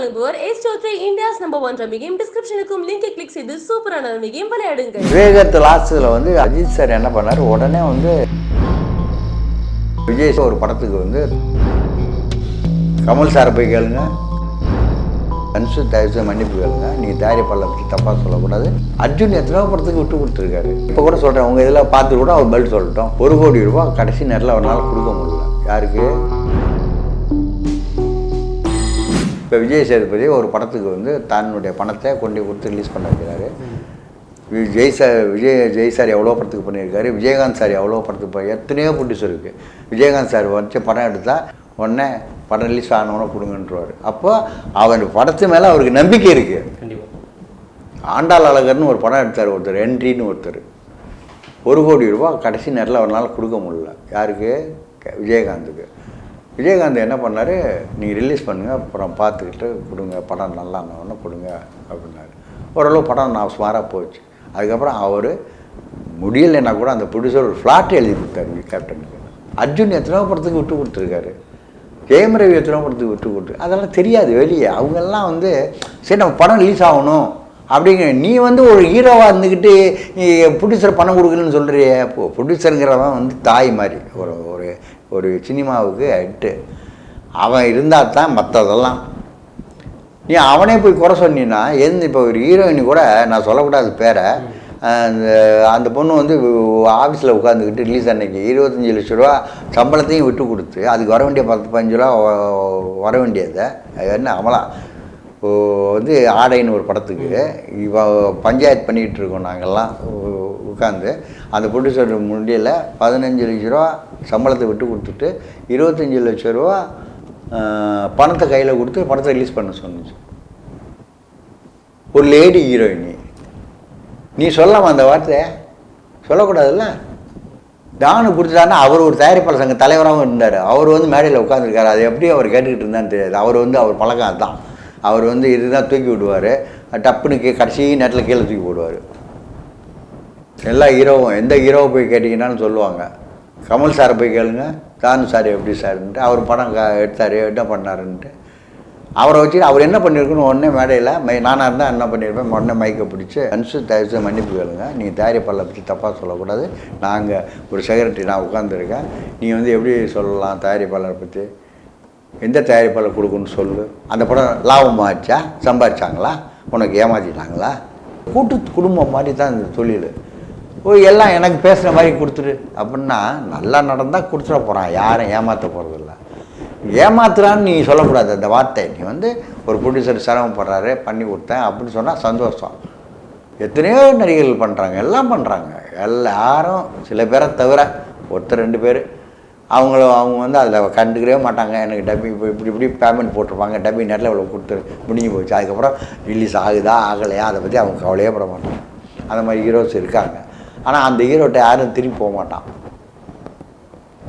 வழங்குவோர் ஏஸ் Chaudhry India's number one ரமிகையும் டிஸ்கிரிப்ஷனுக்கும் லிங்கை கிளிக் செய்து சூப்பரான ரமிகையும் விளையாடுங்கள். விவேகத்து லாஸ்ட்டில் வந்து அஜித் சார் என்ன பண்ணார்? உடனே வந்து விஜய் சார் ஒரு படத்துக்கு வந்து கமல் சாரை போய் கேளுங்க. அன்சு தயவுசெய்து மன்னிப்பு கேளுங்க. நீங்கள் தயாரிப்பாளர் பற்றி தப்பாக சொல்லக்கூடாது. அர்ஜுன் எத்தனையோ படத்துக்கு விட்டு கொடுத்துருக்காரு. இப்போ கூட சொல்கிறேன் உங்கள் இதில் பார்த்து கூட அவர் பதில் சொல்லட்டும். ஒரு கோடி ரூபாய் கடைசி நேரத்தில் அவரால் கொடுக்க முடியல. யாருக்கு? இப்போ விஜய் சேதுபதி ஒரு படத்துக்கு வந்து தன்னுடைய பணத்தை கொண்டு கொடுத்து ரிலீஸ் பண்ண வைக்கிறாரு. விஜய் சார் விஜய் ஜெய் சார் எவ்வளோ படத்துக்கு பண்ணியிருக்காரு விஜயகாந்த் சார் எவ்வளோ படத்துக்கு பண்ணி எத்தனையோ ப்ரொடியூசர் இருக்குது விஜயகாந்த் சார் வச்சு படம் எடுத்தால் உடனே படம் ரிலீஸ் ஆனவொன்னே கொடுங்கன்றவார். அப்போ அவர் படத்து மேலே அவருக்கு நம்பிக்கை இருக்குது கண்டிப்பாக ஆண்டாள் அழகர்னு ஒரு படம் எடுத்தார் ஒருத்தர் என்ட்ரின்னு ஒருத்தர். ஒரு கோடி ரூபா கடைசி நேரத்தில் அவரால் கொடுக்க முடியல. யாருக்கு? விஜயகாந்துக்கு. விஜயகாந்த் என்ன பண்ணார் நீங்கள் ரிலீஸ் பண்ணுங்கள் அப்புறம் பார்த்துக்கிட்டு கொடுங்க படம் நல்லா இருந்தவொடனே கொடுங்க அப்படின்னாரு. ஓரளவு படம் நான் சுமாராக போச்சு. அதுக்கப்புறம் அவர் முடியலைன்னா கூட அந்த ப்ரொடியூசர் ஒரு ஃப்ளாட் எழுதி கொடுத்தாரு கேப்டனுக்கு அர்ஜுன் எத்தனையோ படத்துக்கு விட்டு கொடுத்துருக்காரு. ஜெயம் ரவி எத்தனையோ படத்துக்கு விட்டு கொடுத்து அதெல்லாம் தெரியாது வெளியே. அவங்கெல்லாம் வந்து சரி நம்ம படம் ரிலீஸ் ஆகணும். அப்படிங்கிற நீ வந்து ஒரு ஹீரோவாக இருந்துக்கிட்டு ப்ரொடியூசர் பணம் கொடுக்கலன்னு சொல்கிறிய இப்போ ப்ரொடியூசருங்கிறவன் வந்து தாய் மாதிரி ஒரு ஒரு ஒரு சினிமாவுக்கு ஹெட்டு அவன் இருந்தால் தான் மற்றதெல்லாம் நீ அவனே போய் குறை சொன்னீன்னா எந்த இப்போ ஒரு ஹீரோயின் கூட நான் சொல்லக்கூடாது பேரை அந்த அந்த பொண்ணு வந்து ஆஃபீஸில் உட்காந்துக்கிட்டு ரிலீஸ் அன்னைக்கு இருபத்தஞ்சி லட்ச ரூபா சம்பளத்தையும் விட்டு கொடுத்து அதுக்கு வர வேண்டிய பத்து பதினஞ்சு ரூபா வர வேண்டியதை அது என்ன அவளா? வந்து ஆடைன்னு ஒரு படத்துக்கு இவ பஞ்சாயத்து பண்ணிக்கிட்டு இருக்கோம் நாங்கள்லாம் உட்காந்து அந்த ப்ரொடியூசர் முடியல பதினஞ்சு லட்ச ரூபா சம்பளத்தை விட்டு கொடுத்துட்டு இருபத்தஞ்சி லட்ச ரூபா பணத்தை கையில் கொடுத்து படத்தை ரிலீஸ் பண்ண சொன்னிச்சு. ஒரு லேடி ஹீரோயினி நீ சொல்லாம அந்த வார்த்தையை சொல்லக்கூடாதுல்ல? டானு கொடுத்துட்டாருன்னா அவர் ஒரு தயாரிப்பாளர் சங்க தலைவராகவும் இருந்தார். அவர் வந்து மேடையில் உட்காந்துருக்காரு அது எப்படி அவர் கேட்டுக்கிட்டு இருந்தான்னு தெரியாது. அவர் வந்து அவர் பழக்கம் அதுதான் அவர் வந்து இதுதான் தூக்கி விடுவார். டப்புன்னு கே கடைசி நேரத்தில் கீழே தூக்கி போடுவார். எல்லா ஹீரோவும் எந்த ஹீரோவை போய் கேட்டிங்கன்னாலும் சொல்லுவாங்க. கமல் சாரை போய் கேளுங்க. தானு சார் எப்படி சார்ன்ட்டு. அவர் படம் க எடுத்தார். என்ன பண்ணாருன்ட்டு. அவரை வச்சு அவர் என்ன பண்ணியிருக்குன்னு உடனே மேடையில் மை நானாக இருந்தால் என்ன பண்ணியிருப்பேன் உடனே மைக்கை பிடிச்சி அன்சு தயவுசெய்து மன்னிப்பு கேளுங்க. நீங்கள் தயாரிப்பாளரை பற்றி தப்பாக சொல்லக்கூடாது. நாங்கள் ஒரு செக்ரட்டரி நான் உட்காந்துருக்கேன் நீ வந்து எப்படி சொல்லலாம் தயாரிப்பாளரை பற்றி எந்த தயாரிப்பாளர் கொடுக்குன்னு சொல்லு. அந்த படம் லாபமாச்சா சம்பாதிச்சாங்களா உனக்கு ஏமாற்றிட்டாங்களா கூட்டு குடும்பம் மாதிரி தான் இந்த தொழில். ஓ எல்லாம் எனக்கு பேசுகிற மாதிரி கொடுத்துரு அப்படின்னா நல்லா நடந்தால் கொடுத்துட போகிறான் யாரும் ஏமாற்ற போகிறதில்ல ஏமாத்துறான்னு நீ சொல்லக்கூடாது. அந்த வார்த்தை. நீ வந்து ஒரு ப்ரொடியூசர் சிரமப்படுறாரு பண்ணி கொடுத்தேன் அப்படின்னு சொன்னால் சந்தோஷம். எத்தனையோ நடிகர்கள் பண்ணுறாங்க எல்லாம் பண்ணுறாங்க எல்லாரும் சில பேரை தவிர ஒருத்தர் ரெண்டு பேர். அவங்கள அவங்க வந்து அதில் கண்டுக்கவே மாட்டாங்க. எனக்கு டப்பி இப்போ இப்படி இப்படி பேமெண்ட் போட்டிருப்பாங்க. டப்பி நேரில் இவ்வளோ கொடுத்து முடிஞ்சு போச்சு. அதுக்கப்புறம் ரிலீஸ் ஆகுதா ஆகலையா? அதை பற்றி அவங்க கவலையே பட மாட்டாங்க. அந்த மாதிரி ஹீரோஸ் இருக்காங்க. ஆனால் அந்த ஹீரோட்ட யாரும் திரும்பி போக மாட்டான்.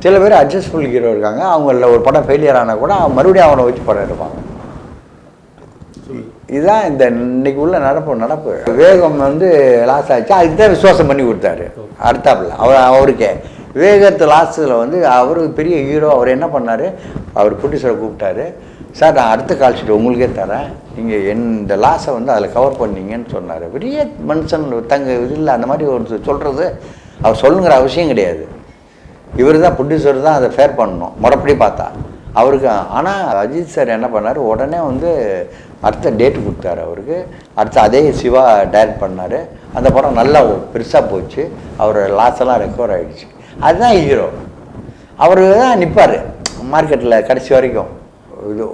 சில பேர் அட்ஜஸ்ட்ஃபுல் ஹீரோ இருக்காங்க. அவங்கள ஒரு படம் ஃபெயிலியர் ஆனால் கூட அவன் மறுபடியும் அவனை வச்சு படம் எடுப்பாங்க. இதுதான் இந்த இன்னைக்கு உள்ள நடப்பு நடப்பு. வேகம் வந்து லாஸ் ஆச்சு. அதுக்கு தான் விசுவாசம் பண்ணி கொடுத்தாரு. அடுத்தாப்புல. அவர் அவருக்கே. விவேகத்து லாஸ்ட்டில் வந்து அவர் பெரிய ஹீரோ அவர் என்ன பண்ணார்? அவர் ப்ரொடியூசரை கூப்பிட்டாரு. சார் நான் அடுத்த கால் ஷீட் உங்களுக்கே தரேன். நீங்கள் என் இந்த லாஸை வந்து அதில் கவர் பண்ணீங்கன்னு சொன்னார். பெரிய மனுஷன் தங்க இது இல்லை அந்த மாதிரி ஒரு சொல்கிறது அவர் சொல்லுங்கிற அவசியம் கிடையாது. இவர் தான் ப்ரொடியூசர் தான் அதை ஃபேர் பண்ணணும். முறைப்படி பார்த்தா. அவருக்கு ஆனால் அஜித் சார் என்ன பண்ணார்? உடனே வந்து அடுத்த டேட் கொடுத்தாரு அவருக்கு. அடுத்து அதே சிவா டைரக்ட் பண்ணார். அந்த படம் நல்லா பெருசாக போச்சு. அவர் லாஸ் எல்லாம் ரெக்கவர் ஆகிடுச்சு அதுதான் ஹீரோ அவர் தான் நிற்பார் மார்க்கெட்டில் கடைசி வரைக்கும். இது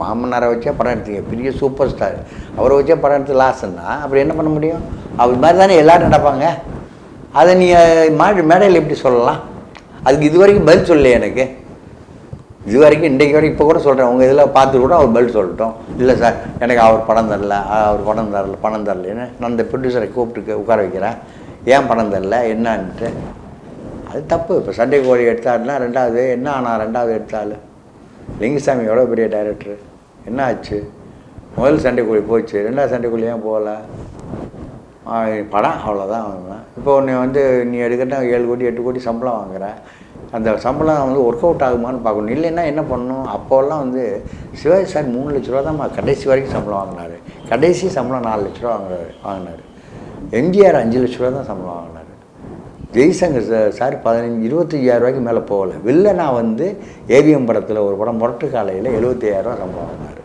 மாமனாரை வச்சே படம் எடுத்தீங்க. பெரிய சூப்பர் ஸ்டார் அவரை வச்சே படம் எடுத்து லாஸ்ன்னா அப்புறம் என்ன பண்ண முடியும்? அவர் மாதிரி தானே எல்லோரும் நடப்பாங்க. அதை நீங்கள் மாடி மேடையில் எப்படி சொல்லலாம்? அதுக்கு இது வரைக்கும் பதில் சொல்லலையே எனக்கு. இது வரைக்கும் இன்றைக்கு வரைக்கும் இப்போ கூட சொல்கிறேன் உங்கள் இதில் பார்த்து கூட அவர் பதில் சொல்லட்டும். இல்லை சார் எனக்கு அவர் படம் தரல. அவர் படம் தரல பணம் தரலன்னு நான் இந்த ப்ரொடியூசரை கூப்பிட்டு உட்கார வைக்கிறேன். ஏன் பணம் தரல? என்னன்ட்டு. அது தப்பு. இப்போ சண்டை கோழி எடுத்தாருன்னா ரெண்டாவது என்ன ஆனால் ரெண்டாவது எடுத்தாள் லிங்குசாமி எவ்வளோ பெரிய டைரக்டர் என்ன ஆச்சு? முதல் சண்டை கோழி போச்சு. ரெண்டாவது சண்டை கோழி ஏன் போகல? படம் அவ்வளோதான் வாங்குவேன் இப்போ உன்னை வந்து நீ எடுக்கட்டா ஏழு கோடி எட்டு கோடி சம்பளம் வாங்குற. அந்த சம்பளம் வந்து ஒர்க் அவுட் ஆகுமான்னு பார்க்கணும். இல்லைன்னா என்ன பண்ணணும்? அப்போல்லாம் வந்து சிவாஜி சார் மூணு லட்ச ரூபா தான் கடைசி வரைக்கும் சம்பளம் வாங்கினார். கடைசி சம்பளம் நாலு லட்ச ரூபா வாங்கினார் வாங்கினார். எம்ஜிஆர் அஞ்சு லட்ச ரூபா தான் சம்பளம் வாங்கினார். ஜெய்சங்கர் சார் பதினஞ்சு இருபத்தஞ்சாயிரம் ரூபாய்க்கு மேலே போகல. வில்லனா வந்து ஏவிஎம் படத்தில் ஒரு படம் முரட்டு காலையில் எழுபத்தையாயிரரூவா சம்பளம் வாங்கினார்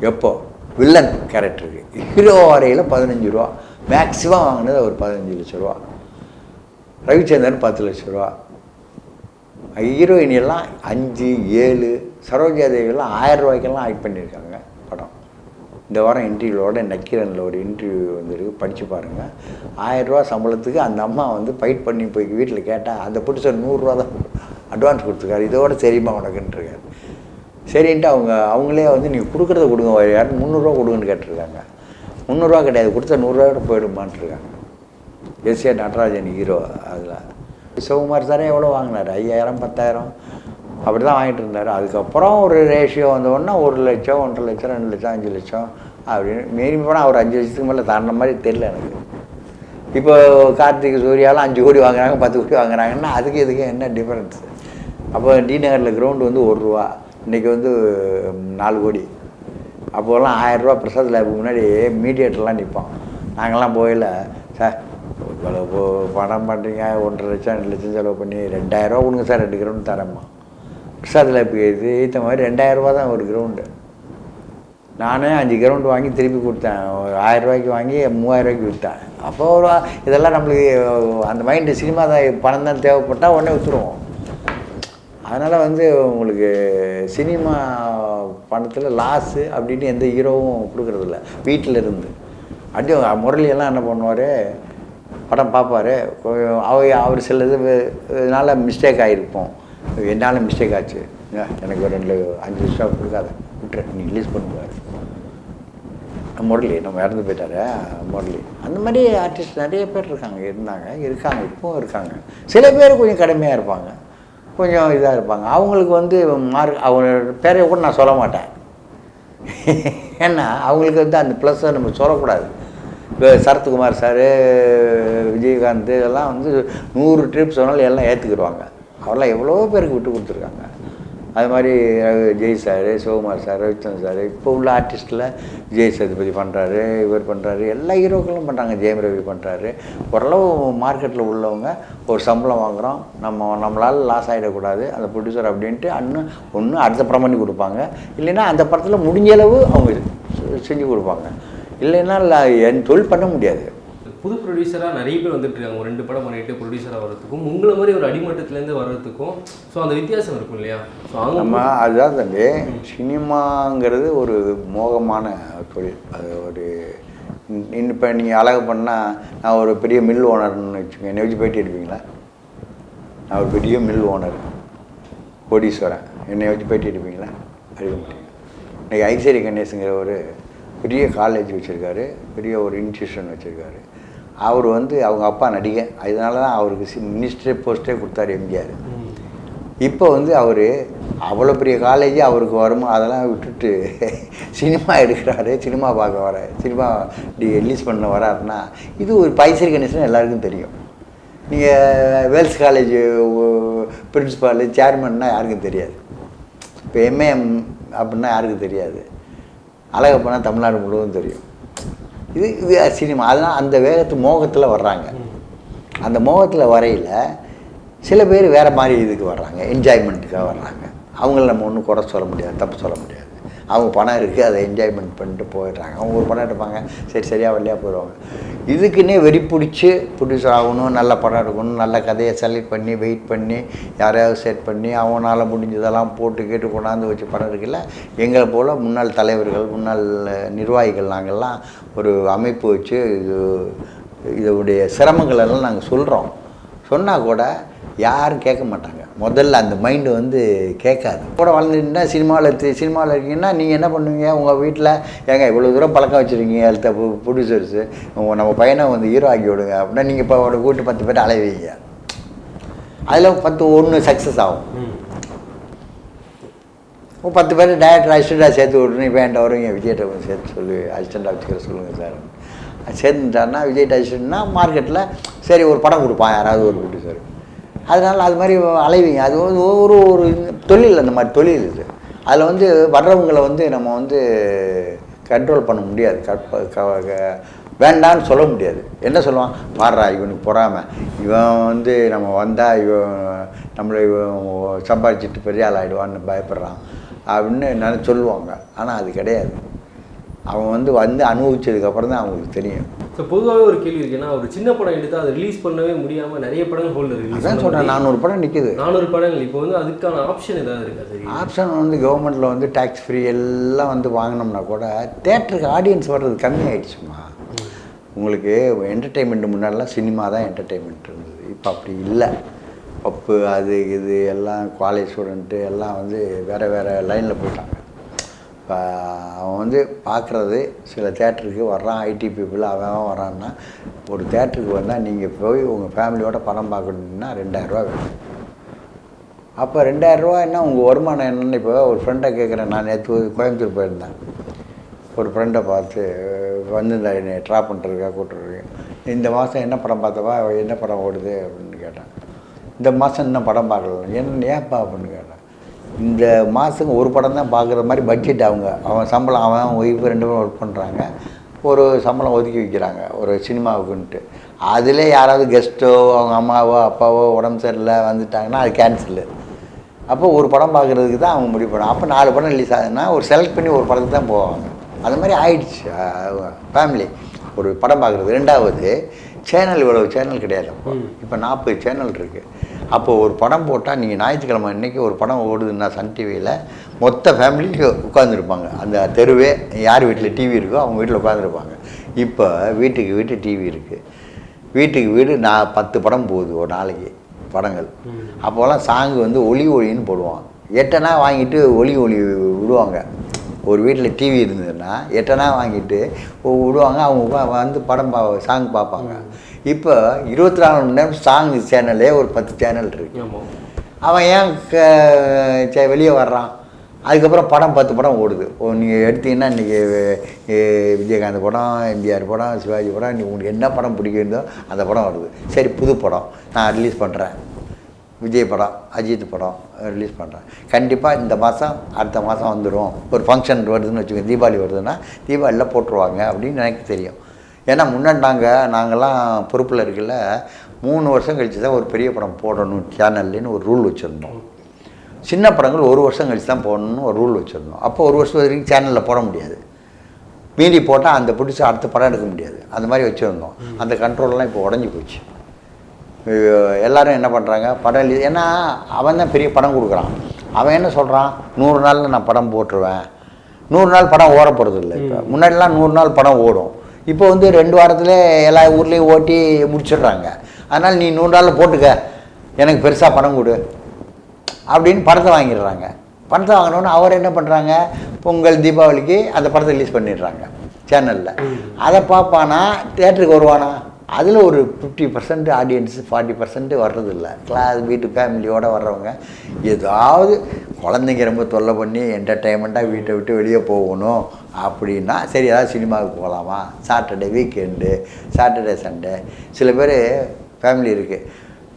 எப்போ? வில்லன் கேரக்டருக்கு ஹீரோ வரையில் பதினஞ்சு ரூபா. மேக்ஸிமம் வாங்கினது ஒரு பதினஞ்சு லட்ச ரூபா. ரவிச்சந்திரன் பத்து லட்ச ரூபா. ஹீரோயின் எல்லாம் அஞ்சு ஏழு சரோஜாதேவியெல்லாம் ஆயிரம் ரூபாய்க்கெல்லாம் ஆக்ட் பண்ணியிருக்காங்க. இந்த வாரம் இன்டர்வியூவோட நக்கீரனில் ஒரு இன்டர்வியூ வந்துருக்கு. படித்து பாருங்கள் ஆயிரரூவா சம்பளத்துக்கு அந்த அம்மா வந்து ஃபைட் பண்ணி போய் வீட்டில் கேட்டால் அந்த புடிச்சர் நூறுரூவா தான் அட்வான்ஸ் கொடுத்துருக்காரு. இதோட சரிம்மா உனக்குன்ட்ருக்காரு சரின்ட்டு அவங்க அவங்களே வந்து நீங்கள் கொடுக்குறத கொடுங்க. யாரும் முந்நூறுரூவா கொடுங்கன்னு கேட்டிருக்காங்க. முந்நூறுரூவா கிடையாது. கொடுத்தா நூறுரூவா போயிடுமான்ட்ருக்காங்க. ஏ நடராஜன் ஹீரோ அதில். சிவகுமார் சாரே எவ்வளோ வாங்கினார்? ஐயாயிரம் பத்தாயிரம். அப்படி தான் வாங்கிட்டு இருந்தார். அதுக்கப்புறம் ஒரு ரேஷியோ வந்தோடனே ஒரு லட்சம் ஒன்றரை லட்சம் ரெண்டு லட்சம் அஞ்சு லட்சம் அப்படின்னு மீறி போனால் ஒரு அஞ்சு லட்சத்துக்கு மேலே தாண்டின மாதிரி தெரில எனக்கு. இப்போ கார்த்திக் சூர்யாலாம் அஞ்சு கோடி வாங்குறாங்க பத்து கோடி வாங்குறாங்கன்னா அதுக்கு இதுக்கு என்ன டிஃப்ரென்ஸ் அப்போ டி நகரில் கிரவுண்டு வந்து ஒரு ரூபா இன்றைக்கி வந்து நாலு கோடி. அப்போல்லாம் ஆயிரரூபா பிரசாத் லேபுக்கு முன்னாடி மீடியேட்டர்லாம் நிற்போம் நாங்கள்லாம் போயில சார் இவ்வளோ போ- பணம் பண்ணுறீங்க ஒன்றரை லட்சம் ரெண்டு லட்சம் செலவு பண்ணி ரெண்டாயிரரூவா கொடுங்க சார் ரெண்டு கிரவுண்ட் தரேம்மா. பிரசாத் லேபுக்கு இது ஏற்ற மாதிரி ரெண்டாயிரரூபா தான் ஒரு கிரவுண்டு நானே அஞ்சு கிரவுண்டு வாங்கி திருப்பி கொடுத்தேன். ஒரு ஆயிரம் ரூபாய்க்கு வாங்கி மூவாயிரம் ரூபாய்க்கு விற்றேன் அப்போ ஒரு இதெல்லாம் நம்மளுக்கு அந்த மைண்டு சினிமா தான். பணம் தான் தேவைப்பட்டால் உடனே விற்றுருவோம் அதனால் வந்து உங்களுக்கு சினிமா பணத்தில் லாஸு அப்படின்னு எந்த ஹீரோவும் கொடுக்குறதில்ல வீட்டில் இருந்து. அப்படியே முரளியெல்லாம் என்ன பண்ணுவார்? படம் பார்ப்பார். அவர் அவர் சில இது இதனால் மிஸ்டேக் ஆகிருப்போம் என்னால் மிஸ்டேக் ஆச்சு. எனக்கு ஒரு ரெண்டு அஞ்சு வருஷம் கொடுக்காத. விட்டுரு நீ ரிலீஸ் பண்ணுவார் முரளி நம்ம இறந்து போயிட்டாரு முரளி. அந்த மாதிரி ஆர்டிஸ்ட் நிறைய பேர் இருக்காங்க இருந்தாங்க இருக்காங்க இப்போவும் இருக்காங்க. சில பேர் கொஞ்சம் கடுமையாக இருப்பாங்க. கொஞ்சம் இதாக இருப்பாங்க. அவங்களுக்கு வந்து மார்க் அவங்க பேரை கூட நான் சொல்ல மாட்டேன். ஏன்னா அவங்களுக்கு வந்து அந்த ப்ளஸ்ஸை நம்ம சொல்லக்கூடாது. இப்போ சரத்குமார் சார் விஜயகாந்த் இதெல்லாம் வந்து நூறு ட்ரிப் சொன்னாலும் எல்லாம் ஏற்றுக்கிடுவாங்க அவரெல்லாம் எவ்வளோ பேருக்கு விட்டு கொடுத்துருக்காங்க. அது மாதிரி Jai sir Sivakumar sir Ravichandran sir இப்போ உள்ள ஆர்டிஸ்ட்டில் ஜெய் சேதுபதி பண்ணுறாரு இவர் பண்ணுறாரு எல்லா ஹீரோக்களும் பண்ணுறாங்க ஜெயம் ரவி பண்ணுறாரு ஓரளவு மார்க்கெட்டில் உள்ளவங்க ஒரு சம்பளம் வாங்குகிறோம் நம்ம நம்மளால் லாஸ் ஆகிடக்கூடாது அந்த ப்ரொடியூசர் அப்படின்ட்டு அண்ணன் ஒன்று அடுத்த படம் பண்ணி கொடுப்பாங்க. இல்லைன்னா அந்த படத்தில் முடிஞ்ச அளவு அவங்க செஞ்சு கொடுப்பாங்க. இல்லைன்னா என் தொழில் பண்ண முடியாது. புது ப்ரொடியூசராக நிறைய பேர் வந்துட்டு இருக்காங்க. ஒரு ரெண்டு படம் பண்ணிட்டு ப்ரொடியூசராக வர்றதுக்கும் உங்களை மாதிரி ஒரு அடிமட்டத்துலேருந்து வர்றதுக்கும் ஸோ அந்த வித்தியாசம் இருக்கும் இல்லையா? ஸோ நம்ம அதுதான் தம்பி. சினிமாங்கிறது ஒரு மோகமான தொழில். அது ஒரு இப்போ நீங்கள் அழகு பண்ணால் நான் ஒரு பெரிய மில் ஓனர்னு வச்சுக்கோங்க. என்னை வச்சு பேட்டி எடுப்பீங்களா? நான் ஒரு பெரிய மில் ஓனர் கோடீஸ்வரன். என்னை வச்சு பேட்டி எடுப்பீங்களா? எடுக்க மாட்டீங்க. இன்னைக்கு ஐசரி கணேசுங்கிற ஒரு பெரிய காலேஜ் வச்சுருக்காரு. பெரிய ஒரு இன்ஸ்டியூஷன் வச்சுருக்காரு. அவர் வந்து அவங்க அப்பா நடிகை. அதனால தான் அவருக்கு மினிஸ்டர் போஸ்ட்டே கொடுத்தாரு எம்ஜிஆர். இப்போ வந்து அவர் அவ்வளோ பெரிய காலேஜ் அவருக்கு வருமா அதெல்லாம் விட்டுட்டு சினிமா எடுக்கிறாரு சினிமா பார்க்க வர சினிமா ரிலீஸ் பண்ண வராருன்னா இது ஒரு பைசரி கணேசன் எல்லாருக்கும் தெரியும். நீங்கள் வேல்ஸ் காலேஜ் பிரின்ஸிபாலு சேர்மன்னா யாருக்கும் தெரியாது. இப்போ எம்ஏஎம் அப்படின்னா யாருக்கும் தெரியாது. அழகப்பனா தமிழ்நாடு முழுவதும் தெரியும். இது இது சினிமா. அதனால் அந்த வேகத்து மோகத்தில் வர்றாங்க. அந்த மோகத்தில் வரையில் சில பேர் வேறு மாதிரி இதுக்கு வர்றாங்க. என்ஜாய்மெண்ட்டுக்காக வர்றாங்க. அவங்கள நம்ம ஒன்றும் குறை சொல்ல முடியாது தப்பு சொல்ல முடியாது. அவங்க பணம் இருக்குது அதை என்ஜாய்மெண்ட் பண்ணிட்டு போயிடுறாங்க. அவங்க ஒரு படம் எடுப்பாங்க. சரி சரியாக வரலையா போயிடுவாங்க. இதுக்குன்னே வெறி பிடிச்சி ப்ரொடியூசர் ஆகணும் நல்ல படம் எடுக்கணும் நல்ல கதையை செலக்ட் பண்ணி வெயிட் பண்ணி யாரையாவது செட் பண்ணி அவனால் முடிஞ்சதெல்லாம் போட்டு கேட்டு கொண்டாந்து வச்சு படம் இருக்குல்ல எங்களை போல் முன்னாள் தலைவர்கள் முன்னாள் நிர்வாகிகள் நாங்கள்லாம் ஒரு அமைப்பு வச்சு இது இதோடைய சிரமங்கள் எல்லாம் நாங்கள் சொல்கிறோம் சொன்னால் கூட யாரும் கேட்க மாட்டாங்க. முதல்ல அந்த மைண்டு வந்து கேட்காது. கூட வளர்ந்துட்டுனா சினிமாவில் சினிமாவில் இருக்கீங்கன்னா நீங்கள் என்ன பண்ணுவீங்க? உங்கள் வீட்டில் ஏங்க இவ்வளோ தூரம் பழக்கம் வச்சுருக்கீங்க அடுத்த ப்ரொடியூசர்ஸு நம்ம பையனை வந்து ஹீரோ ஆக்கி விடுங்க அப்படின்னா நீங்கள் இப்போ அவனை கூட்டு பத்து பேர் அலைவீங்க. அதில் பத்து ஒன்று சக்ஸஸ் ஆகும். பத்து பேர் டேரக்டர் அசிஸ்டண்ட்டாக சேர்த்து விட்றேன் இப்போ என்கிட்ட வருவீங்க விஜய்கிட்ட சேர்த்து சொல்லு அசிஸ்டண்ட்டாக வச்சுக்கிற சொல்லுங்கள் சார். சேர்ந்துட்டாருன்னா விஜய் அசிஸ்டண்ட்னா மார்க்கெட்டில் சரி ஒரு படம் கொடுப்பான் யாராவது ஒரு ப்ரொடியூசர் அதனால் அது மாதிரி அலைவிங்க. அது வந்து ஒரு ஒரு தொழில் அந்த மாதிரி தொழில் இது. அதில் வந்து வர்றவங்களை வந்து நம்ம வந்து கண்ட்ரோல் பண்ண முடியாது. க- க- வேண்டான்னு சொல்ல முடியாது. என்ன சொல்லுவான்? பாடுறா இவனுக்கு பொறாமல் இவன் வந்து நம்ம வந்தால் இவன் நம்மளை இவன் சம்பாதிச்சிட்டு பெரிய ஆள் ஆகிடுவான்னு பயப்படுறான். அப்படின்னு நான் சொல்லுவாங்க. ஆனால் அது கிடையாது. அவன் வந்து வந்து அனுபவிச்சதுக்கப்புறம் தான் அவங்களுக்கு தெரியும். ஸோ பொதுவாகவே ஒரு கேள்வி இருக்கு. ஏன்னா ஒரு சின்ன படம் எடுத்து அதை ரிலீஸ் பண்ணவே முடியாம நிறைய படங்கள் ஹோல்டு ரிலீஸ் அதான் சொல்கிறேன் நானூறு படம் நிற்கிது நானூறு படங்கள். இப்போ வந்து அதுக்கான ஆப்ஷன் ஏதாவது இருக்கா சரி? ஆப்ஷன் வந்து கவர்மெண்ட்டில் வந்து டேக்ஸ் ஃப்ரீ எல்லாம் வந்து வாங்கினோம்னா கூட தேட்டருக்கு ஆடியன்ஸ் வர்றது கம்மி ஆயிடுச்சுமா உங்களுக்கு என்டர்டெயின்மெண்ட் முன்னாடிலாம் சினிமா தான் என்டர்டெயின்மெண்ட் இருந்தது. இப்போ அப்படி இல்லை. பப்பு அது இது எல்லாம் காலேஜ் ஸ்டூடெண்ட்டு எல்லாம் வந்து வேறு வேறு லைனில் போயிட்டாங்க. இப்போ அவன் வந்து பார்க்குறது சில தேட்டருக்கு வர்றான் ஐடி பீப்புள் அவன் அவன் வரான்னா ஒரு தேட்டருக்கு வந்தால் நீங்கள் போய் உங்கள் ஃபேமிலியோட படம் பார்க்கணுன்னா ரெண்டாயிரரூவா வேணும். அப்போ ரெண்டாயிரரூவா என்ன உங்கள் வருமானம் என்னென்னு இப்போ ஒரு ஃப்ரெண்டை கேட்குறேன். நான் நேற்று கோயம்புத்தூர் போயிருந்தேன். ஒரு ஃப்ரெண்டை பார்த்து வந்திருந்தா என்னை ட்ராப் பண்ணுறதுக்காக கூட்டுருக்கேன் இந்த மாதம் என்ன படம் பார்த்தவா? என்ன படம் ஓடுது? அப்படின்னு கேட்டேன். இந்த மாதம் இன்னும் படம் பார்க்கல. என்ன ஏன்ப்பா அப்படின்னு கேட்டேன். இந்த மாதம் ஒரு படம் தான் பார்க்குற மாதிரி பட்ஜெட் அவங்க. அவன் சம்பளம் அவன் ஒய்ஃபு ரெண்டு பேரும் ஒர்க் பண்ணுறாங்க ஒரு சம்பளம் ஒதுக்கி வைக்கிறாங்க ஒரு சினிமாவுக்குன்ட்டு. அதில் யாராவது கெஸ்ட்டோ அவங்க அம்மாவோ அப்பாவோ உடம்பு சரியில்லை வந்துட்டாங்கன்னா அது கேன்சலு அப்போ ஒரு படம் பார்க்குறதுக்கு தான் அவங்க முடிவு பண்ணுவாங்க அப்போ நாலு படம் ரிலீஸ் ஆகுதுன்னா ஒரு செலக்ட் பண்ணி ஒரு படத்துக்கு தான் போவாங்க. அது மாதிரி ஆயிடுச்சு ஃபேமிலி ஒரு படம் பார்க்குறது. ரெண்டாவது சேனல் இவ்வளவு சேனல் கிடையாது அப்போ. இப்போ நாற்பது சேனல் இருக்குது அப்போ ஒரு படம் போட்டால் நீங்கள் ஞாயிற்றுக்கிழமை அன்னைக்கு ஒரு படம் ஓடுதுன்னா சன் டிவியில் மொத்த ஃபேமிலியும் உட்காந்துருப்பாங்க அந்த தெருவே யார் வீட்டில் டிவி இருக்கோ அவங்க வீட்டில் உட்காந்துருப்பாங்க இப்போ வீட்டுக்கு வீட்டு டிவி இருக்குது வீட்டுக்கு வீடு நான் பத்து படம் போகுது ஒரு நாளைக்கு படங்கள். அப்போல்லாம் சாங்கு வந்து ஒளி ஒளின்னு போடுவான் எட்டனா வாங்கிட்டு ஒளி ஒளி விடுவாங்க. ஒரு வீட்டில் டிவி இருந்ததுன்னா எட்டனா வாங்கிட்டு விடுவாங்க. அவங்க வந்து படம் பா சாங் பார்ப்பாங்க. இப்போ இருபத்தி நாலு மணி நேரம் சாங் சேனலே ஒரு பத்து சேனல் இருக்கு. அவன் ஏன் வெளியே வர்றான்? அதுக்கப்புறம் படம் பத்து படம் ஓடுது. நீங்கள் எடுத்தீங்கன்னா இன்றைக்கி விஜயகாந்த் படம் எம்ஜிஆர் படம் சிவாஜி படம் நீ உங்களுக்கு என்ன படம் பிடிக்குதோ அந்த படம் வருது சரி புது படம். நான் ரிலீஸ் பண்ணுறேன் விஜய் படம் அஜித் படம் ரிலீஸ் பண்ணுறேன் கண்டிப்பாக இந்த மாதம் அடுத்த மாதம் வந்துடும் ஒரு ஃபங்க்ஷன் வருதுன்னு வச்சுக்கோங்க தீபாவளி வருதுன்னா தீபாவளியில் போட்டுருவாங்க அப்படின்னு எனக்கு தெரியும். ஏன்னா முன்னாடி நாங்கள் நாங்கள்லாம் பொறுப்பில் இருக்கல மூணு வருஷம் கழிச்சு தான் ஒரு பெரிய படம் போடணும் சேனல்லேன்னு ஒரு ரூல் வச்சுருந்தோம். சின்ன படங்கள் ஒரு வருஷம் கழித்து தான் போடணும்னு ஒரு ரூல் வச்சுருந்தோம். அப்போ ஒரு வருஷம் வரைக்கும் சேனலில் போட முடியாது. மீதி போட்டால் அந்த பிடிச்சி அடுத்த படம் எடுக்க முடியாது. அந்த மாதிரி வச்சுருந்தோம். அந்த கண்ட்ரோல்லாம் இப்போ உடஞ்சி போச்சு. எல்லாரும் என்ன பண்ணுறாங்க படம் எழுதி ஏன்னா அவன் தான் பெரிய படம் கொடுக்குறான். அவன் என்ன சொல்கிறான் நூறு நாளில் நான் படம் போட்டுருவேன். நூறு நாள் படம் ஓட போகிறது இல்லை இப்போ முன்னாடிலாம் நூறு நாள் படம் ஓடும். இப்போ வந்து ரெண்டு வாரத்தில் எல்லா ஊர்லேயும் ஓட்டி முடிச்சிடுறாங்க. அதனால் நீ நூறு நாளில் போட்டுக்க. எனக்கு பெருசாக படம் கொடு. அப்படின்னு படத்தை வாங்கிடுறாங்க. படத்தை வாங்கினோன்னு அவர் என்ன பண்ணுறாங்க பொங்கல் தீபாவளிக்கு அந்த படத்தை ரிலீஸ் பண்ணிடுறாங்க. சேனலில். அதை பார்ப்பானா? தேட்டருக்கு வருவானா? அதில் ஒரு fifty percent audience forty percent வர்றதில்ல. கிளாஸ் வீட்டு ஃபேமிலியோடு வர்றவங்க ஏதாவது குழந்தைங்க ரொம்ப தொல்லை பண்ணி என்டர்டெயின்மெண்ட்டாக வீட்டை விட்டு வெளியே போகணும் அப்படின்னா சரி ஏதாவது சினிமாவுக்கு போகலாமா? சாட்டர்டே வீக்கெண்டு சாட்டர்டே சண்டே சில பேர் ஃபேமிலி இருக்குது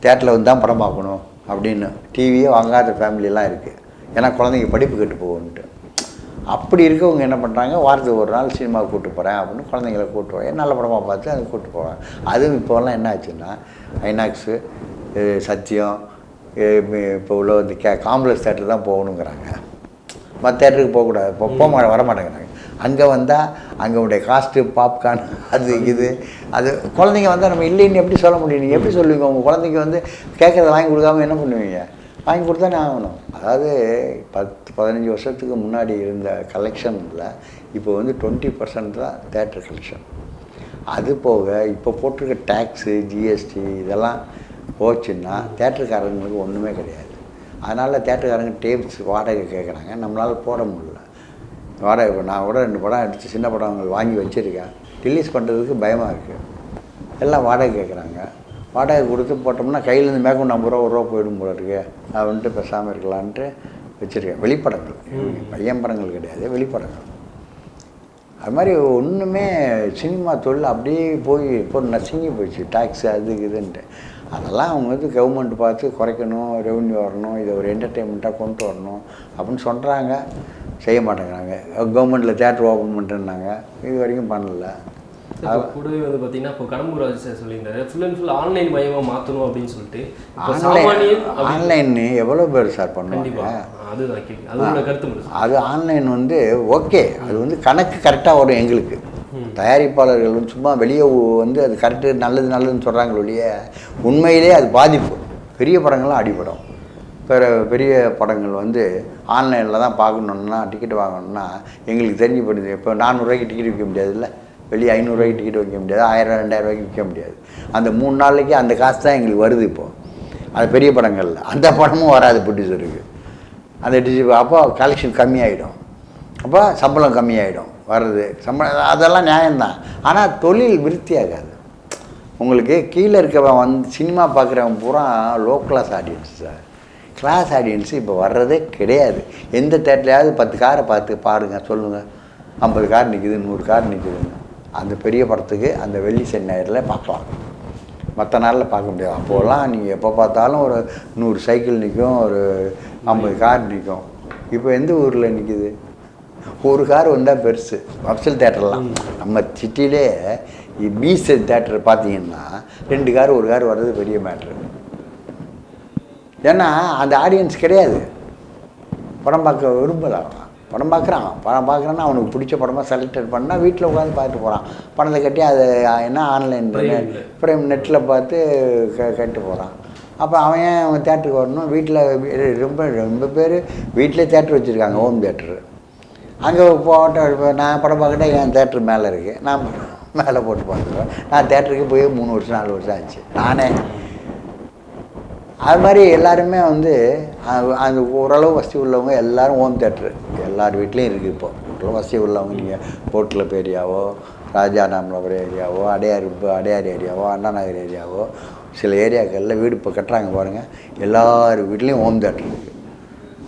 தேட்டரில் வந்து தான் படம் பார்க்கணும் அப்படின்னு. டிவியே வாங்காத ஃபேமிலியெலாம் இருக்குது ஏன்னா குழந்தைங்க படிப்பு கெட்டு போகுன்ட்டு. அப்படி இருக்கவங்க என்ன பண்ணுறாங்க வாரத்துக்கு ஒரு நாள் சினிமா கூப்பிட்டு போகிறேன் அப்படின்னு குழந்தைங்கள கூப்பிட்டு போகிறேன் நல்ல படமாக பார்த்து அதை கூப்பிட்டு போவாங்க அதுவும் இப்போல்லாம் என்ன ஆச்சுன்னா ஐநாக்ஸு சத்தியம் இப்போ உள்ள இந்த கே காம்ப்ளெக்ஸ் தேட்டர் தான் போகணுங்கிறாங்க. மற்ற தேட்டருக்கு போகக்கூடாது இப்போ போக மாட்ட வர மாட்டேங்கிறாங்க. அங்கே வந்தால் அங்கே உடைய காஸ்ட்டு பாப்கார்ன் அது இது அது குழந்தைங்க வந்தால் நம்ம இல்லைன்னு எப்படி சொல்ல முடியும்? நீங்கள் எப்படி சொல்லுவீங்க? உங்கள் குழந்தைங்க வந்து கேட்குறத வாங்கி கொடுக்காம என்ன பண்ணுவீங்க? வாங்கி கொடுத்தானே ஆகணும். அதாவது பத்து பதினஞ்சு வருஷத்துக்கு முன்னாடி இருந்த கலெக்ஷனில் இப்போ வந்து டுவெண்ட்டி பர்சன்ட் தான் தேட்டர் கலெக்ஷன் அது போக இப்போ போட்டிருக்க டேக்ஸு ஜிஎஸ்டி இதெல்லாம் போச்சுன்னா தேட்டருக்காரங்களுக்கு ஒன்றுமே கிடையாது. அதனால் தேட்டருக்காரங்க டேப்ஸ் வாடகை கேட்குறாங்க நம்மளால் போட முடியல. வாடகை இப்போ நான் கூட ரெண்டு படம் அடித்து சின்ன படங்கள் வாங்கி வச்சுருக்கேன். ரிலீஸ் பண்ணுறதுக்கு பயமாக இருக்குது எல்லாம் வாடகை கேட்குறாங்க வாடகை கொடுத்து போட்டோம்னா கையிலேருந்து மேற்கொண்டு ஐம்பது ரூபா ஒரு ரூபா போயிடும் போல இருக்கு. அப்படின்ட்டு பேசாமல் இருக்கலான்ட்டு வச்சுருக்கேன். வெளிப்படங்கள். பையன் படங்கள் கிடையாது வெளிப்படங்கள். அது மாதிரி ஒன்றுமே சினிமா தொழில் அப்படியே போய் இப்போ நசுங்கி போயிடுச்சு. டாக்ஸ் அது இதுன்ட்டு. அதெல்லாம் அவங்க வந்து கவர்மெண்ட் பார்த்து குறைக்கணும் ரெவன்யூ வரணும் இதை ஒரு என்டர்டெயின்மெண்ட்டாக கொண்டு வரணும் அப்படின்னு சொல்கிறாங்க செய்ய மாட்டேங்கிறாங்க. கவர்மெண்ட்டில் தேட்டர் ஓப்பன் பண்ணுறேன்னாங்க இது வரைக்கும் பண்ணலை. கூடவே வந்து பார்த்தீங்கன்னா இப்போ கடம்பூர் சார் சொல்லியிருந்தாரு. ஃபுல் அண்ட் ஃபுல் ஆன்லைன் மயமாக மாற்றணும் அப்படின்னு சொல்லிட்டு ஆன்லைன் எவ்வளோ பேர் சார் பண்ணுவாங்க? அதுதான் கேள்வி. அதோட கருத்து மட்டும் சொல்லுங்க. அது ஆன்லைன் வந்து ஓகே அது வந்து கணக்கு கரெக்டாக வரும் எங்களுக்கு. தயாரிப்பாளர்கள் வந்து சும்மா வெளியே வந்து அது கரெக்டு நல்லது நல்லதுன்னு சொல்கிறாங்க ஒழிய உண்மையிலே அது பாதிப்பு. பெரிய படங்கள்லாம் அடிபடும். பெற பெரிய படங்கள் வந்து ஆன்லைனில் தான் பார்க்கணுன்னா டிக்கெட் வாங்கணும்னா எங்களுக்கு தெரிஞ்சு போடுது இப்போ நானூறுரூவாய்க்கு டிக்கெட் விற்க முடியாதுல்ல? வெளியே ஐநூறுரூவாய்க்கு டிக்கெட் வைக்க முடியாது ஆயிரம் ரெண்டாயிரம் ரூபாய்க்கு விற்க முடியாது. அந்த மூணு நாளைக்கு அந்த காசு தான் எங்களுக்கு வருது இப்போது அது பெரிய படங்களில் அந்த படமும் வராது ப்ரொடியூசருக்கு அந்த டிஜி அப்போ கலெக்ஷன் கம்மியாயிடும். அப்போ சம்பளம் கம்மியாயிடும். வர்றது சம்பளம் அதெல்லாம் நியாயம்தான். ஆனால் தொழில் விருத்தி ஆகாது உங்களுக்கு கீழே இருக்கிறவன் வந்து சினிமா பார்க்குறவன் பூரா low class audience sir. Class audience இப்போ வர்றதே கிடையாது. எந்த தேட்டர்லையாவது பத்து காரை பார்த்து பாருங்கள் சொல்லுங்கள் ஐம்பது கார் நிற்கிது நூறு கார் நிற்கிதுங்க அந்த பெரிய படத்துக்கு அந்த வெள்ளி சனி ஞாயிறில் பார்க்கலாம் மற்ற நாளில் பார்க்க முடியாது. அப்போல்லாம் நீங்கள் எப்போ பார்த்தாலும் ஒரு நூறு சைக்கிள் நிற்கும் ஒரு ஐம்பது கார் நிற்கும். இப்போ எந்த ஊரில் நிற்குது? ஒரு கார் வந்தால் பெருசு. அப்சல் தேட்டர்லாம். நம்ம சிட்டிலே பீச் தேட்டர் பார்த்தீங்கன்னா ரெண்டு கார் ஒரு கார் வர்றது பெரிய மேட்ரு. ஏன்னா அந்த ஆடியன்ஸ் கிடையாது. படம் பார்க்க விரும்பல அவன் படம் பார்க்குறான். படம் பார்க்குறான்னா அவனுக்கு பிடிச்ச படமாக செலக்டட் பண்ணால் வீட்டில் உட்காந்து பார்த்துட்டு போகிறான் பணத்தை கட்டி அதை என்ன ஆன்லைன். ஃப்ரேம் நெட்டில் பார்த்து க கட்டு போகிறான் அப்போ அவன் ஏன் அவன் தேட்டருக்கு வரணும்? வீட்டில் ரொம்ப ரொம்ப பேர் வீட்டிலே தேட்டர் வச்சுருக்காங்க ஹோம் தேட்டரு அங்கே போட்ட நான் படம் பார்க்கட்டா என் தேட்டர் மேலே இருக்குது நான் மேலே போட்டு பார்த்துருவேன் நான் தேட்டருக்கு போய் மூணு வருஷம் நாலு வருஷம் ஆச்சு. நானே அது மாதிரி எல்லாருமே வந்து அது- அந்த ஓரளவு வசதி உள்ளவங்க எல்லாரும் ஹோம் தேட்ரு எல்லார் வீட்லேயும் இருக்குது இப்போ. ஓரளவு வசதி உள்ளவங்க. நீங்கள் போட்டில் ஏரியாவோ ராஜா நாமலபுரம் ஏரியாவோ அடையார் இப்போ அடையார் ஏரியாவோ அண்ணா நகர் ஏரியாவோ சில ஏரியாக்களில் வீடு இப்போ கட்டுறாங்க பாருங்கள் எல்லார் வீட்லேயும் ஹோம் தேட்டர் இருக்குது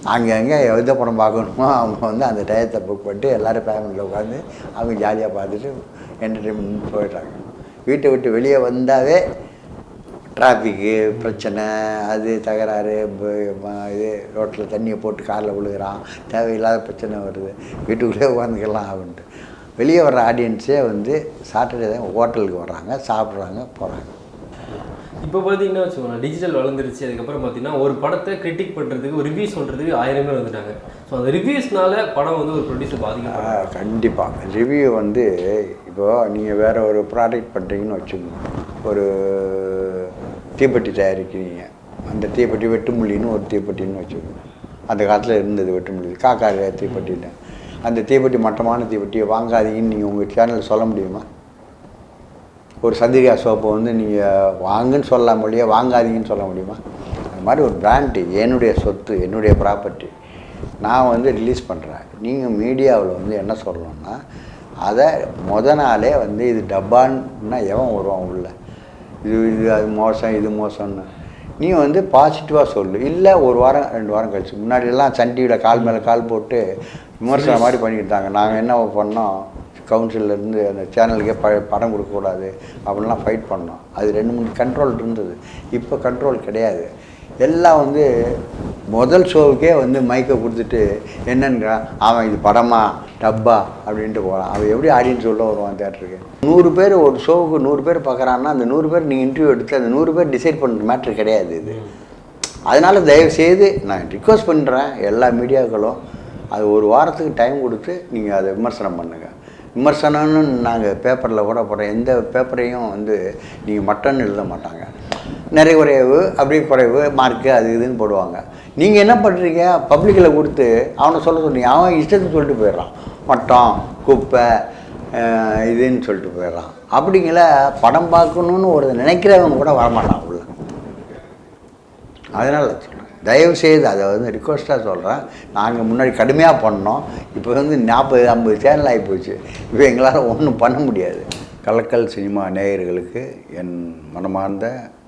அங்கங்கே எந்த படம் பார்க்கணுமோ? அவங்க வந்து அந்த டயத்தை புக் பண்ணிட்டு எல்லோரும் ஃபேமிலியில் உட்காந்து அவங்க ஜாலியாக பார்த்துட்டு என்டர்டெயின்மெண்ட் போயிடுறாங்க. வீட்டை விட்டு வெளியே வந்தாவே டிராஃபிக்கு பிரச்சனை அது தகராறு இது ரோட்டில் தண்ணியை போட்டு காரில் விழுகிறான். தேவையில்லாத பிரச்சனை வருது. வீட்டுக்குள்ளே உட்காந்துக்கலாம் அப்படின்ட்டு வெளியே வர்ற ஆடியன்ஸே வந்து சாட்டர்டே தான் ஹோட்டலுக்கு வர்றாங்க சாப்பிட்றாங்க போகிறாங்க இப்போ பார்த்தீங்கன்னா வச்சுக்கோங்களேன் டிஜிட்டல் வளர்ந்துருச்சு. அதுக்கப்புறம் பார்த்தீங்கன்னா ஒரு படத்தை கிரிட்டிக் பண்ணுறதுக்கு ஒரு ரிவ்யூ சொல்கிறதுக்கு ஆயிரம் பேர் வந்துட்டாங்க. ஸோ அந்த ரிவ்யூஸ்னால படம் வந்து ஒரு ப்ரொடியூசர் பாதிக்கப்படுறாங்க கண்டிப்பாக ரிவ்யூ வந்து இப்போ நீங்கள் வேற ஒரு ப்ராடக்ட் பண்ணுறீங்கன்னு வச்சுக்கோங்க. ஒரு தீப்பெட்டி தயாரிக்கிறீங்க. அந்த தீப்பெட்டி வெட்டுமுள்ளின்னு ஒரு தீப்பெட்டின்னு வச்சுக்கோங்க. அந்த காலத்தில் இருந்தது வெட்டுமுள்ளி. காக்கா தீப்பெட்டின்னு அந்த தீப்பெட்டி மட்டமான தீப்பெட்டியை வாங்காதீங்கன்னு நீங்கள் உங்கள் சேனலில் சொல்ல முடியுமா? ஒரு சந்திரிகா சோப்பை வந்து நீங்கள் வாங்குன்னு சொல்லலாம் மொழியே வாங்காதீங்கன்னு சொல்ல முடியுமா? அது மாதிரி ஒரு பிராண்டு என்னுடைய சொத்து என்னுடைய ப்ராப்பர்ட்டி நான் வந்து ரிலீஸ் பண்ணுறேன் நீங்கள் மீடியாவில் வந்து என்ன சொல்லணும்னா அதை முத நாளே வந்து இது டப்பான்னா எவன் வருவான் உள்ள? இது இது அது மோசம் இது மோசம்னு. நீ வந்து பாசிட்டிவாக சொல்லு. இல்லை ஒரு வாரம் ரெண்டு வாரம் கழிச்சு. முன்னாடியெல்லாம் சன் டிவியில் கால் மேலே கால் போட்டு விமர்சனம் மாதிரி பண்ணிக்கிட்டாங்க. நாங்கள் என்ன பண்ணோம்? கவுன்சிலேருந்து அந்த சேனலுக்கே ப படம் கொடுக்கக்கூடாது அப்படின்லாம் ஃபைட் பண்ணோம். அது ரெண்டு மூணு கண்ட்ரோல் இருந்தது. இப்போ கண்ட்ரோல் கிடையாது. எல்லாம் வந்து முதல் ஷோவுக்கே வந்து மைக்கை கொடுத்துட்டு என்னன்றான் அவன் இது படமா டப்பா அப்படின்ட்டு போகிறான் அவன் எப்படி ஆடியன்ஸ் உள்ள வருவான் தேட்டருக்கு நூறு பேர் ஒரு ஷோவுக்கு நூறு பேர் பார்க்குறான்னா அந்த நூறு பேர் நீங்கள் இன்டர்வியூ எடுத்து அந்த நூறு பேர் டிசைட் பண்ணுற மேட்ரு கிடையாது இது. அதனால் தயவுசெய்து நான் ரிக்வஸ்ட் பண்ணுறேன் எல்லா மீடியாக்களும் அது ஒரு வாரத்துக்கு டைம் கொடுத்து நீங்கள் அதை விமர்சனம் பண்ணுங்கள் விமர்சனம்னு நாங்கள் பேப்பரில் கூட போடுறோம். எந்த பேப்பரையும் வந்து நீங்கள் மட்டன் எழுத மாட்டாங்க. நிறைய குறைவு அப்படி குறைவு மார்க்கு அது இதுன்னு போடுவாங்க. நீங்கள் என்ன பண்ணுறீங்க பப்ளிக்கில் கொடுத்து அவனை சொல்ல சொன்னீங்க. அவன் இஷ்டத்துக்கு சொல்லிட்டு போயிடுறான். மட்டம் குப்பை இதுன்னு சொல்லிட்டு போயிடுறான். அப்படிங்கள படம் பார்க்கணுன்னு ஒரு நினைக்கிறவங்க கூட வரமாட்டான் உள்ள. அதனால் சொல்கிறேன் தயவு செய்து அதை வந்து ரிக்வஸ்ட்டாக சொல்கிறேன் நாங்கள் முன்னாடி கடுமையாக பண்ணோம். இப்போ வந்து நாற்பது ஐம்பது சேனல் ஆகி போச்சு. இப்போ எங்களால் ஒன்றும் பண்ண முடியாது. கலக்கல் சினிமா நேயர்களுக்கு என் மனமார்ந்த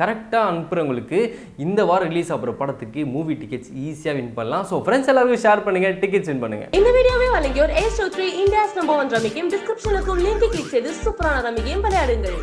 கரெக்டாக அனுப்புறவங்களுக்கு இந்த வாரம் ரிலீஸ் ஆகிற படத்துக்கு மூவி டிக்கெட்ஸ் ஈஸியாக வின் பண்ணலாம். ஸோ ஃப்ரெண்ட்ஸ் எல்லாருக்கும் ஷேர் பண்ணுங்க. டிக்கெட்ஸ் வின் பண்ணுங்க. இந்த வீடியோவை வழங்கியோர் A ஸ்டோ three India's number one ரமிகையும் டிஸ்கிரிப்ஷனுக்கும் லிங்க் கிளிக் செய்து சூப்பரான ரமிக்கையும் விளையாடுங்கள்.